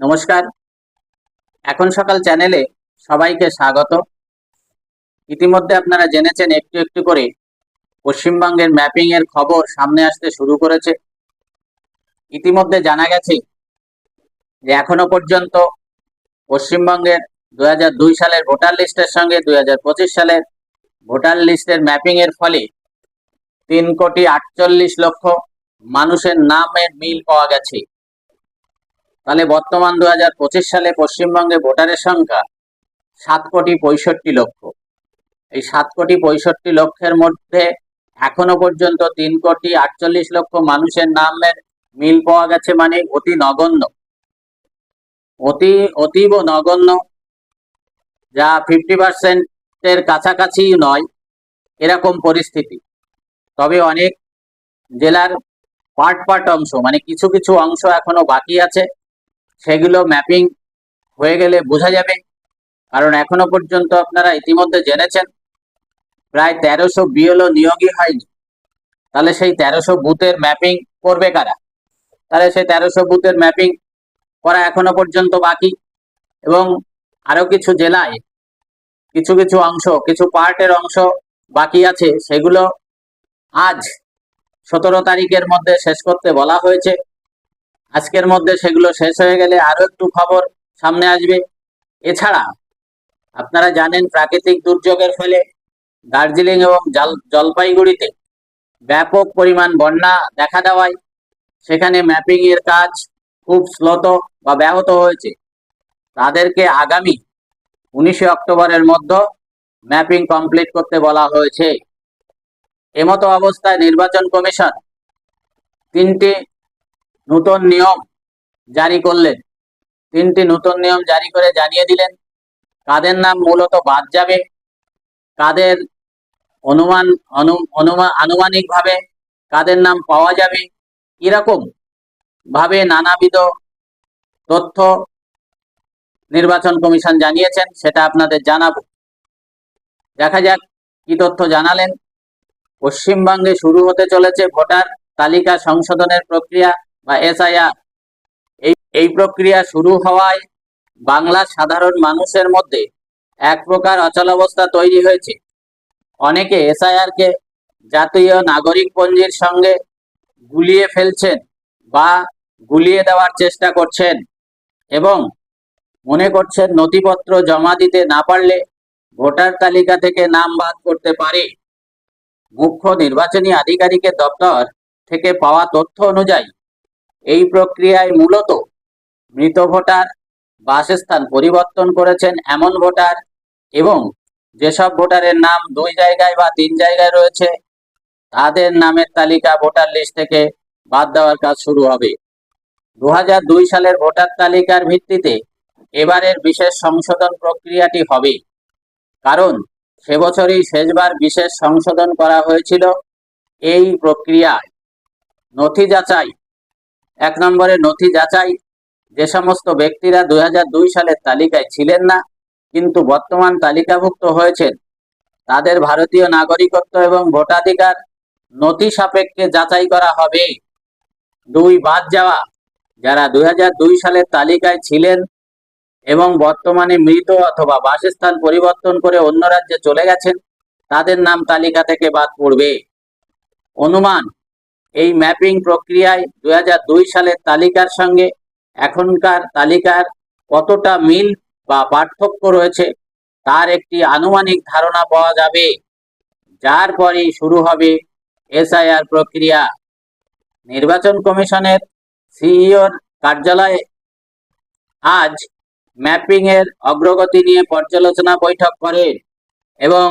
নমস্কার। এখন সকাল চ্যানেলে সবাইকে স্বাগত। ইতিমধ্যে আপনারা জেনেছেন একটু একটু করে পশ্চিমবঙ্গের ম্যাপিং এর খবর সামনে আসতে শুরু করেছে। ইতিমধ্যে জানা গেছে যে এখনও পর্যন্ত পশ্চিমবঙ্গের দু হাজার দুই সালের ভোটার লিস্টের সঙ্গে দুই হাজার পঁচিশ সালের ভোটার লিস্টের ম্যাপিং এর ফলে তিন কোটি আটচল্লিশ লক্ষ মানুষের নামের মিল পাওয়া গেছে। তাহলে বর্তমান দু হাজার পঁচিশ সালে পশ্চিমবঙ্গে ভোটারের সংখ্যা সাত কোটি পঁয়ষট্টি লক্ষ। এই সাত কোটি পঁয়ষট্টি লক্ষের মধ্যে এখনও পর্যন্ত তিন কোটি আটচল্লিশ লক্ষ মানুষের নামের মিল পাওয়া গেছে মানে অতি নগণ্য। অতি, অতীব নগণ্য। যা ফিফটি পার্সেন্টের কাছাকাছি নয়, এরকম পরিস্থিতি। তবে অনেক জেলার পার্ট পার্ট অংশ মানে কিছু কিছু অংশ এখনও বাকি আছে। সেগুলো ম্যাপিং হয়ে গেলে বোঝা যাবে। কারণ এখনও পর্যন্ত আপনারা ইতিমধ্যে জেনেছেন, প্রায় তেরোশো বিএলও নিয়োগই হয়নি। তাহলে সেই তেরোশো বুথের ম্যাপিং করবে কারা? তাহলে সেই তেরোশো বুথের ম্যাপিং করা এখনও পর্যন্ত বাকি। এবং আরও কিছু জেলায় কিছু কিছু অংশ, কিছু পার্টের অংশ বাকি আছে, সেগুলো আজ সতেরো তারিখের মধ্যে শেষ করতে বলা হয়েছে। আজকের মধ্যে সেগুলো শেষ হয়ে গেলে আরও একটু খবর সামনে আসবে। এছাড়া আপনারা জানেন প্রাকৃতিক দুর্যোগের ফলে দার্জিলিং এবং জলপাইগুড়িতে ব্যাপক পরিমাণ বন্যা দেখা দেওয়ায় সেখানে ম্যাপিং এর কাজ খুব স্লত বা ব্যাহত হয়েছে। তাদেরকে আগামী উনিশে অক্টোবরের মধ্যে ম্যাপিং কমপ্লিট করতে বলা হয়েছে। এমতো অবস্থায় নির্বাচন কমিশন তিনটি নতুন নিয়ম জারি করলেন। তিনটি নতুন নিয়ম জারি করে জানিয়ে দিলেন। কাদের নাম মূলত বাদ যাবে? কাদের অনুমান অনুমান আনুমানিকভাবে কাদের নাম পাওয়া যাবে? এরকম ভাবে নানাবিধ তথ্য নির্বাচন কমিশন জানিয়েছেন, সেটা আপনাদের জানাব। দেখা যাক কি তথ্য জানালেন। পশ্চিমবঙ্গে শুরু হতে চলেছে ভোটার তালিকা সংশোধনের প্রক্রিয়া। বা এসআইআর। এই এই প্রক্রিয়া শুরু হওয়ায় বাংলা সাধারণ মানুষের মধ্যে এক প্রকার অচলাবস্থা তৈরি হয়েছে। অনেকে এসআইআর কে জাতীয় নাগরিক পঞ্জির সঙ্গে গুলিয়ে ফেলছেন বা গুলিয়ে দেওয়ার চেষ্টা করছেন এবং মনে করছেন নথিপত্র জমা দিতে না পারলে ভোটার তালিকা থেকে নাম বাদ করতে পারে। মুখ্য নির্বাচনী আধিকারিকের দপ্তর থেকে পাওয়া তথ্য অনুযায়ী এই প্রক্রিয়ায় মূলত মৃত ভোটার বাসস্থান পরিবর্তন করেছেন এমন ভোটার এবং যেসব ভোটারের নাম দুই জায়গায় বা তিন জায়গায় রয়েছে, তাদের নামের তালিকা ভোটার লিস্ট থেকে বাদ দেওয়ার কাজ শুরু হবে। দু হাজার দুই সালের ভোটার তালিকার ভিত্তিতে এবারের বিশেষ সংশোধন প্রক্রিয়াটি হবে। কারণ সে বছরই শেষবার বিশেষ সংশোধন করা হয়েছিল। এই প্রক্রিয়ায় নথি যাচাই এক নম্বরে নথি যাচাই। যে সমস্ত ব্যক্তিরা দুই হাজার দুই সালের তালিকায় ছিলেন না, কিন্তু বর্তমান তালিকাভুক্ত হয়েছেন, তাদের ভারতীয় নাগরিকত্ব এবং ভোটাধিকার নথি সাপেক্ষে যাচাই করা হবে। দুই, বাদ যাওয়া। যারা দুই হাজার দুই সালের তালিকায় ছিলেন এবং বর্তমানে মৃত অথবা বাসস্থান পরিবর্তন করে অন্য রাজ্যে চলে গেছেন, তাদের নাম তালিকা থেকে বাদ পড়বে। অনুমান এই ম্যাপিং প্রক্রিয়ায় দুই হাজার দুই সালের তালিকার সঙ্গে এখনকার তালিকার কতটা মিল বা পার্থক্য রয়েছে তার একটি আনুমানিক ধারণা পাওয়া যাবে। যার পরেই শুরু হবে এসআইআর প্রক্রিয়া। নির্বাচন কমিশনের সিইওর কার্যালয়ে আজ ম্যাপিং এর অগ্রগতি নিয়ে পর্যালোচনা বৈঠক করেন এবং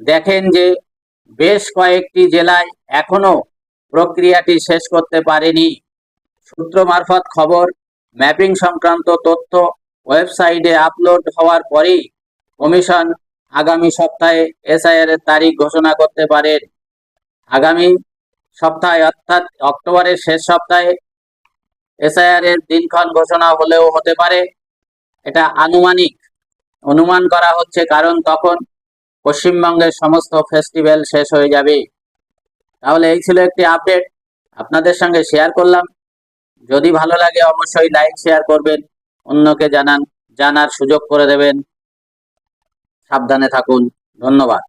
দেখেন যে বেশ কয়েকটি জেলায় এখনও প্রক্রিয়াটি শেষ করতে পারেনি। সূত্র মারফত খবর, ম্যাপিং সংক্রান্ত তথ্য ওয়েবসাইটে আপলোড হওয়ার পরেই কমিশন আগামী সপ্তাহে এসআইআর এর তারিখ ঘোষণা করতে পারেন আগামী সপ্তাহে অর্থাৎ অক্টোবরের শেষ সপ্তাহে এসআইআর এর দিনক্ষণ ঘোষণা হলেও হতে পারে। এটা আনুমানিক। অনুমান করা হচ্ছে কারণ তখন পশ্চিমবঙ্গের সমস্ত ফেস্টিভ্যাল শেষ হয়ে যাবে। তাহলে এই ছিল একটি আপডেট আপনাদের সঙ্গে শেয়ার করলাম। যদি ভালো লাগে, অবশ্যই লাইক শেয়ার করবেন। অন্যকে জানান, জানার সুযোগ করে দেবেন। সাবধানে থাকুন। ধন্যবাদ।